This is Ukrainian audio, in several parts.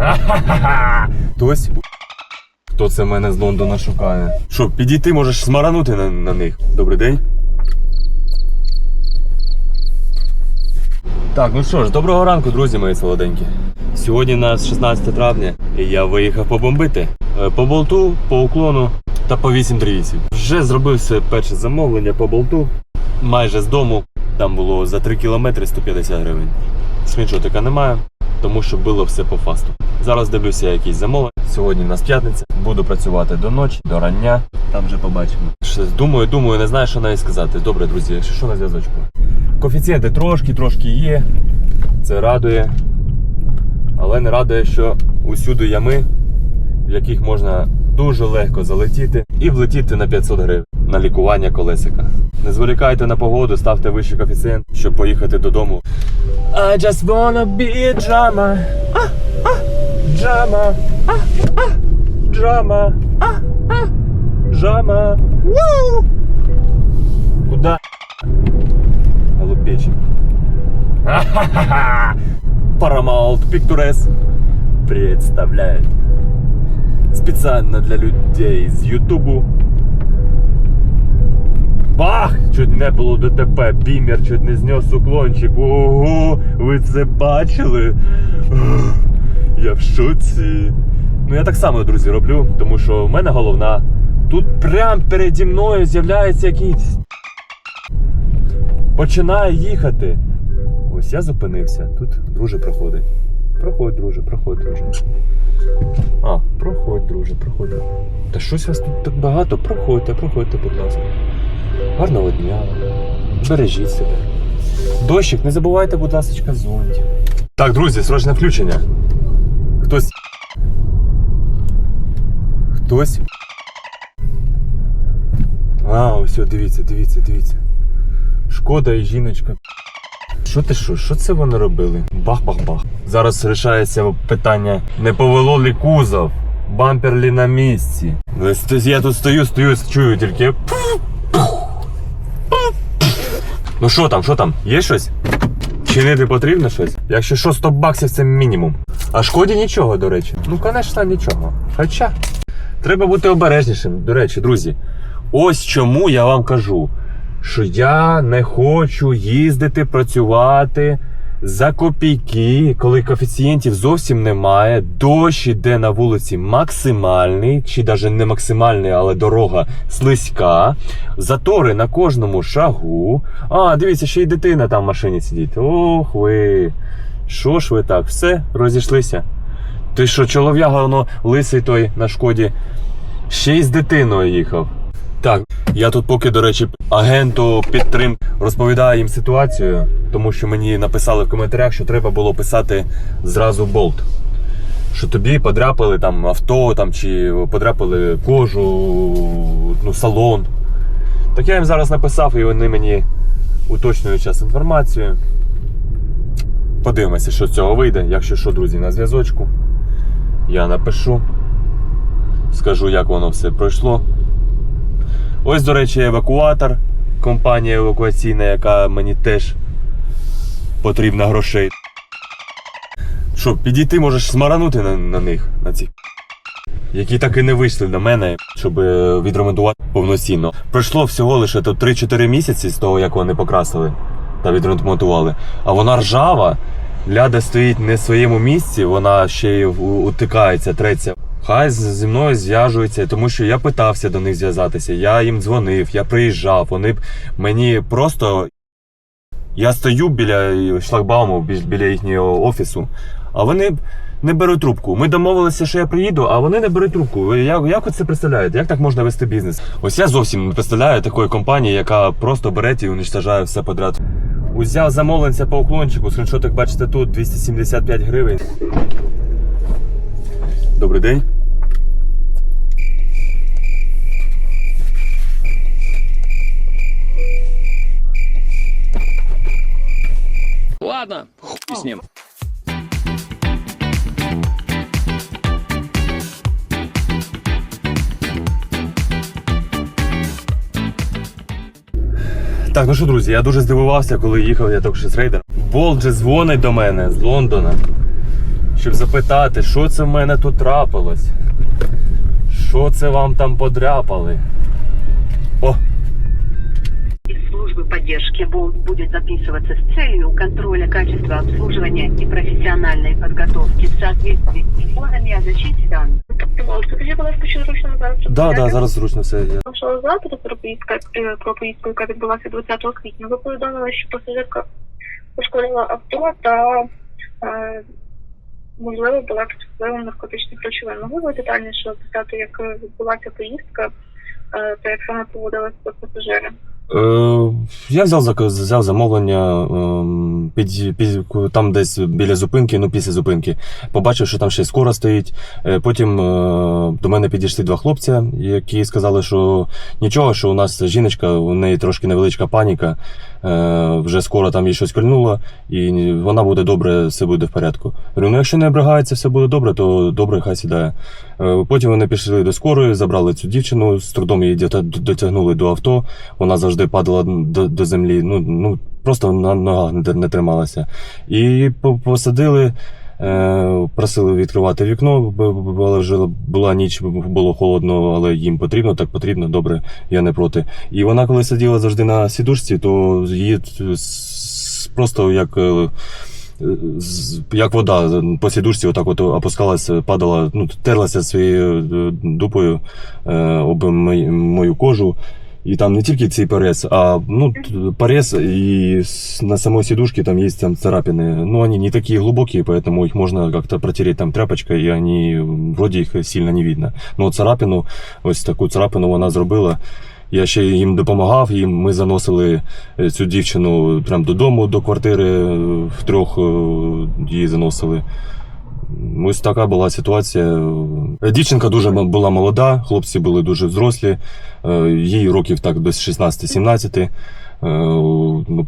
Хтось. Хто це мене з Лондона шукає? Що, підійти можеш смаранути на, на них? Добрий день. Так, ну що ж, доброго ранку, друзі мої солоденькі. Сьогодні у нас 16 травня, і я виїхав побомбити. Е, По болту, по уклону та по 838. Вже зробив все перше замовлення по болту. Майже з дому. Там було за 3 кілометри 150 гривень. Скріншотика немає, тому що було все по фасту. Зараз дивлюся якісь замовлення. Сьогодні у нас п'ятниця. Буду працювати до ночі, до рання. Там вже побачимо. Щось думаю, думаю, не знаю, що навіть сказати. Добре, друзі, що на зв'язочку. Коефіцієнти трошки, трошки є. Це радує. Але не радує, що усюди ями, в яких можна дуже легко залетіти і влетіти на 500 гривень на лікування колесика. Не зволікайте на погоду, ставте вищий коефіцієнт, щоб поїхати додому. I just wanna be a drama. А, а, drama. А, а, drama. А, а, drama. Woo! Куда? Голубечик. Paramount Pictures представляет специально для людей з Ютубу. Бах! Чуть не було ДТП, бімер чуть не знес уклончик. Ого, ви це бачили? Я в шоці. Ну я так само, друзі, роблю, тому що в мене головна. Тут прямо переді мною з'являється якийсь. Починає їхати. Ось я зупинився. Тут друже проходить. Проходь, друже, проходь, друже. А, проходь, друже, проходь. Та щось вас тут так багато. Проходьте, проходьте, будь ласка. Гарного дня. Бережіть себе. Дощик, не забувайте, будь ласка, зонтик. Так, друзі, срочне включення. Хтось. Хтось. А, ось, дивіться, дивіться, дивіться. Шкода і жіночка. Що ти що? Що це вони робили? Бах-бах-бах. Зараз рішається питання: не повело лі кузов, бампер лі на місці. Я тут стою, стою, чую тільки. Ну що там, що там? Є щось? Чинити потрібно щось? Якщо що, 100 баксів це мінімум. А шкоді нічого, до речі. Ну, звісно, нічого. Хоча треба бути обережнішим. До речі, друзі. Ось чому я вам кажу, що я не хочу їздити працювати за копійки, коли коефіцієнтів зовсім немає. Дощ іде на вулиці максимальний, чи навіть не максимальний, але дорога слизька. Затори на кожному шагу. А, дивіться, ще й дитина там в машині сидить. Ох ви. Що ж ви так? Все, розійшлися. Ти що, чолов'яга, воно лисий той на шкоді, ще й з дитиною їхав. Так, я тут поки, до речі, агенту підтрим розповідаю їм ситуацію, тому що мені написали в коментарях, що треба було писати зразу болт. Що тобі подряпали там авто там, чи подряпали кожу, ну, салон. Так я їм зараз написав, і вони мені уточнюють час інформацію. Подивимося, що з цього вийде. Якщо що, друзі, на зв'язочку. Я напишу. Скажу, як воно все пройшло. Ось, до речі, евакуатор, компанія евакуаційна, яка мені теж потрібна грошей. Що, підійти можеш смаранути на, на них, на цих, які так і не вийшли до мене, щоб е, відремонтувати повноцінно. Пройшло всього лише то 3-4 місяці з того, як вони покрасили та відремонтували. А вона ржава, ляда стоїть не в своєму місці, вона ще й утикається, треться. Хай зі мною зв'яжуються, тому що я питався до них зв'язатися, я їм дзвонив, я приїжджав, вони б мені просто. Я стою біля шлагбауму, біля їхнього офісу, а вони не беруть трубку. Ми домовилися, що я приїду, а вони не беруть трубку. Як, як це представляєте? Як так можна вести бізнес? Ось я зовсім не представляю такої компанії, яка просто бере і уничтожає все подряд. Узяв замовленця по уклончику, скріншотик бачите тут 275 гривень. Добрий день. Ладно, хуй с ним. Так, ну що, друзі, я дуже здивувався, коли їхав я тільки що з рейдером. Болт же дзвонить до мене з Лондона. щоб запитати, що це в мене тут трапилось. Що це вам там подряпали? О, службы поддержки бу- будет записываться с целью контроля качества обслуживания и профессиональной подготовки в соответствии с законами о защите данных. Тобто, скажіть, будь ласка, чи зручно зараз да, да, розмовляти? зараз зручно все. Я... Вашого запиту про поїздку, е, про поїздку, яка відбулася 20 квітня, ви повідомили, що пасажирка пошкодила авто та, е, можливо, була під впливом наркотичних речовин. Могли ви детальніше описати, як е, відбулася поїздка е, та як саме поводилися пасажири? Е, я взяв, зак- взяв замовлення ем, під, під, там десь біля зупинки, ну після зупинки. Побачив, що там ще скоро стоїть. Е, Потім е, до мене підійшли два хлопця, які сказали, що нічого, що у нас жіночка, у неї трошки невеличка паніка. Вже скоро там їй щось кольнуло, і вона буде добре, все буде в порядку. Говорю, ну якщо не обригається, все буде добре, то добре, хай сідає. Потім вони пішли до скорої, забрали цю дівчину, з трудом її дотягнули до авто. Вона завжди падала до, до землі. Ну, ну просто на ногах не, не трималася. І посадили. е, Просили відкривати вікно, але вже була ніч, було холодно, але їм потрібно, так потрібно, добре, я не проти. І вона, коли сиділа завжди на сідушці, то її просто як, е, як вода по сідушці, отак от опускалася, падала, ну, терлася своєю е, дупою е, об мою кожу. І там не тільки цей порез, а ну, порез и на самой сидушке там есть там царапины. Но они не такие глубокие, поэтому их можно как-то протереть там тряпочкой, и они вроде их сильно не видно. Но царапину, ось таку царапину вона зробила. Я ще їм допомагав, їм ми заносили е, цю дівчину прямо додому, до квартири е, втрьох е, її заносили. Ось така була ситуація. Е, Дівчинка дуже була молода, хлопці були дуже взрослі, е, їй років так до 16-17. Е,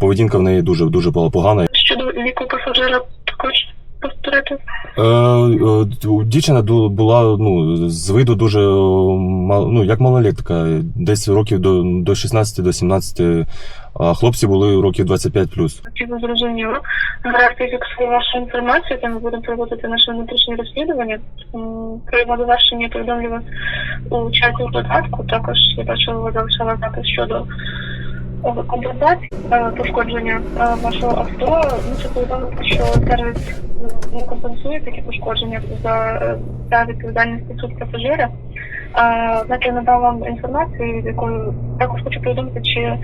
Поведінка в неї дуже дуже була погана. Щодо віку пасажира також повторити. Е, е, Дівчина була ну, з виду дуже е, ну, як малолетка, десь років до, до 16 до 17, а хлопці були років 25 плюс. Чи зрозуміло? Зараз я фіксую вашу інформацію, та ми будемо проводити наше внутрішнє розслідування. М, Про його завершення повідомлю вас у чаті додатку. Також я бачила, ви залишала запис щодо компенсації е, пошкодження е, вашого авто. Мушу повідомити, що сервіс не компенсує такі пошкодження за, е, відповідальність суд пасажира. Е, Знаки я надав вам інформацію, якої також хочу повідомити, чи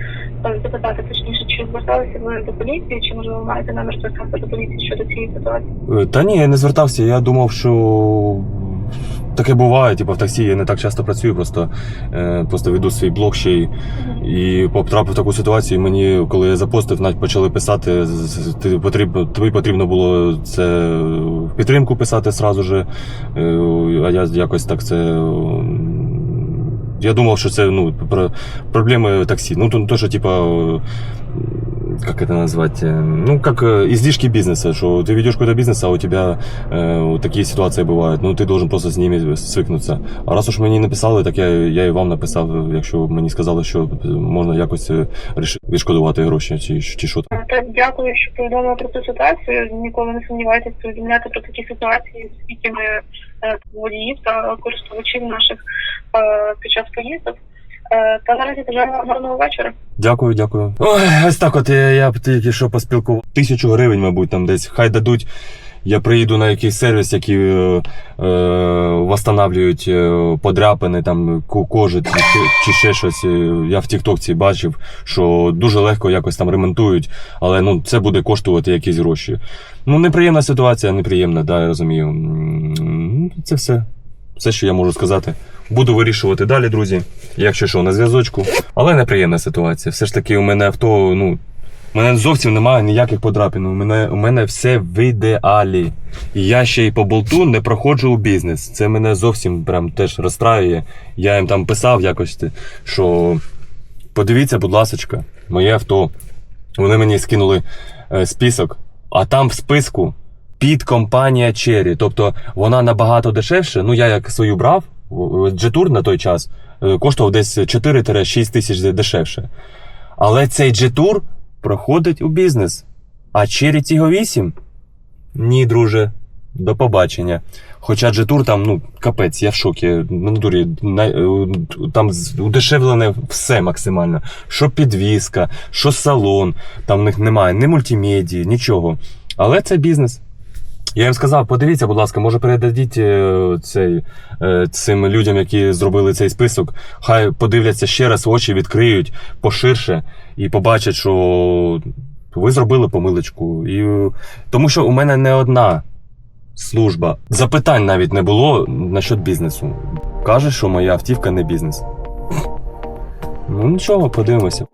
запитати точніше, чи зверталися ви до поліції, чи можливо маєте намір звертатися до поліції щодо цієї ситуації? Та ні, я не звертався. Я думав, що таке буває. Типу, в таксі я не так часто працюю, просто, е, просто веду свій блог ще й і потрапив в таку ситуацію. Мені, коли я запостив, навіть почали писати. Ти потрібно, тобі потрібно було це в підтримку писати сразу же. Е, А я якось так це. Я думав, що це ну, про проблеми таксі. Ну, то, то що, типа е, как это назвать? э, Ну, как э, излишки бизнеса, что ты ведешь какой-то бизнес, а у тебя э, вот такие ситуации бывают. Ну, ты должен просто з ними свикнутися. А раз уж мені написали, так я, я і вам написав, якщо мені сказали, що можна якось е, ріш- відшкодувати гроші чи, чи що там. Е, Так, дякую, що повідомили про цю ситуацію. Ніколи не сумнівайтеся повідомляти про такі ситуації з віками е, водіїв та користувачів наших е, під час поїздок. Е, Та наразі бажаю вам гарного вечора. Дякую, дякую. Ой, ось так от я, б тільки що поспілкував. Тисячу гривень, мабуть, там десь. Хай дадуть. Я приїду на якийсь сервіс, який е, е, восстанавлюють е, подряпини, там ко- кожи чи, чи ще щось. Я в Тіктокці бачив, що дуже легко якось там ремонтують, але ну, це буде коштувати якісь гроші. Ну, неприємна ситуація, неприємна, да, я розумію. Це все. Все, що я можу сказати. Буду вирішувати далі, друзі. Якщо що, на зв'язочку. Але неприємна ситуація. Все ж таки, у мене авто, ну. У мене зовсім немає ніяких подрапин. У мене, у мене все в ідеалі. Я ще й по болту не проходжу у бізнес. Це мене зовсім прям теж розстраює. Я їм там писав якось, що подивіться, будь ласка, моє авто. Вони мені скинули е, список, а там в списку під компанія Cherry. Тобто вона набагато дешевше. Ну, я як свою брав, джетур на той час е, коштував десь 4-6 тисяч дешевше. Але цей джетур проходить у бізнес. А Cherry Tiggo 8? Ні, друже. До побачення. Хоча Джетур там, ну, капець, я в шокі. На натурі най- е, там удешевлене все максимально. Що підвізка, що салон, там в них немає ні мультимедії, нічого. Але це бізнес. Я їм сказав, подивіться, будь ласка, може передадіть е, цей, е, цим людям, які зробили цей список. Хай подивляться ще раз, очі відкриють поширше і побачать, що ви зробили помилочку. І, тому що у мене не одна служба. Запитань навіть не було насчет бізнесу. Каже, що моя автівка не бізнес. Ну нічого, подивимося.